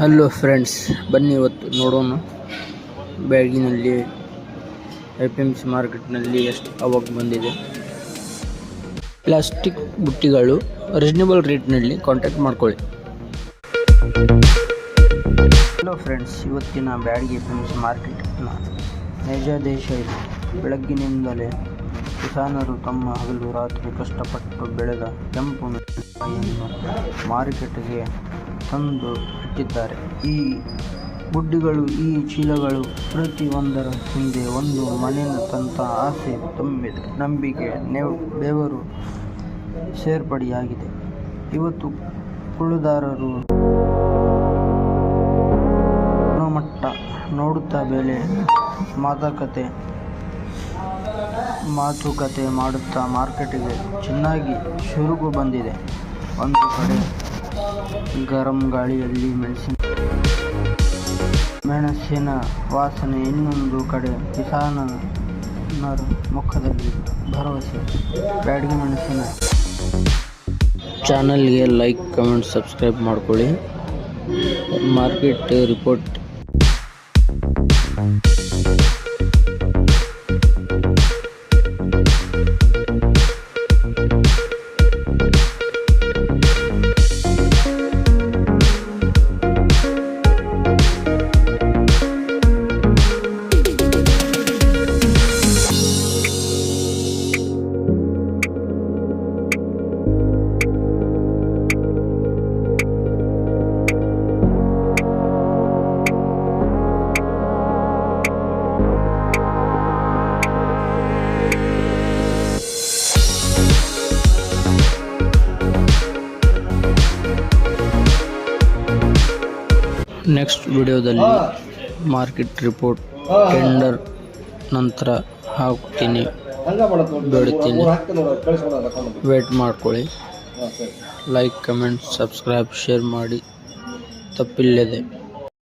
Hello friends ಬನ್ನಿ ಇವತ್ತು ನೋಡೋಣ. ಬೆಳಗಿನಲ್ಲಿ ಐ ಪಿ ಎಂ ಸಿ ಮಾರ್ಕೆಟ್ನಲ್ಲಿ ಎಷ್ಟು ಅವಾಗ ಬಂದಿದೆ. ಪ್ಲಾಸ್ಟಿಕ್ ಬುಟ್ಟಿಗಳು ರೀಸನೇಬಲ್ ರೇಟ್ನಲ್ಲಿ ಕಾಂಟ್ಯಾಕ್ಟ್ ಮಾಡ್ಕೊಳ್ಳಿ. ಹಲೋ ಫ್ರೆಂಡ್ಸ್ ಇವತ್ತಿನ Byadagi I P M C ಮಾರ್ಕೆಟ್ನ ನೈಜ ದೇಶ ಇದೆ. ಬೆಳಗ್ಗಿನಿಂದಲೇ ಕಿಸಾನರು ತಮ್ಮ ಹಗಲು ರಾತ್ರಿ ಕಷ್ಟಪಟ್ಟು ಬೆಳೆದ ಕೆಂಪು ಮೆಣಸಿನಕಾಯಿಯನ್ನು ಮಾರುಕಟ್ಟೆಗೆ ತಂದು ಇಟ್ಟಿದ್ದಾರೆ. ಈ ಗುಡ್ಡಿಗಳು, ಈ ಚೀಲಗಳು ಪ್ರತಿಯೊಂದರ ಹಿಂದೆ ಒಂದು ಮನೆತಂತ ಆಸೆ ತುಂಬಿದೆ. ನಂಬಿಕೆ ನೆವ್, ಬೆವರು ಸೇರ್ಪಡೆಯಾಗಿದೆ. ಇವತ್ತು ಕುಳುದಾರರು ಗುಣಮಟ್ಟ ನೋಡುತ್ತಾ ಬೆಲೆ ಮಾತುಕತೆ ಮಾತುಕತೆ ಮಾಡುತ್ತಾ ಮಾರ್ಕೆಟಿಗೆ ಚೆನ್ನಾಗಿ ಚುರುಕು ಬಂದಿದೆ. ಒಂದು ಕಡೆ ಗರಂ ಗಾಳಿಯಲ್ಲಿ ಮೆಣಸಿನ ಮೆಣಸಿನ ವಾಸನೆ ಇನ್ನೊಂದು ಕಡೆ ಕಿಸಾನರ ಮುಖದಲ್ಲಿ ಭರವಸೆ. ಬ್ಯಾಡಗಿ ಮೆಣಸಿನ. ಚಾನಲ್ಗೆ ಲೈಕ್, ಕಮೆಂಟ್, ಸಬ್ಸ್ಕ್ರೈಬ್ ಮಾಡ್ಕೊಳ್ಳಿ. Market report. ನೆಕ್ಸ್ಟ್ ವಿಡಿಯೋದಲ್ಲಿ ಮಾರ್ಕೆಟ್ ರಿಪೋರ್ಟ್ ಟೆಂಡರ್ ನಂತರ ಹಾಕ್ತೀನಿ. ಬಿಡ್ತೀನಿ. ವೇಟ್ ಮಾಡ್ಕೊಳ್ಳಿ. ಲೈಕ್ ಕಮೆಂಟ್ ಸಬ್ಸ್ಕ್ರೈಬ್ ಶೇರ್ ಮಾಡಿ. ತಪ್ಪಿಲ್ಲದೆ.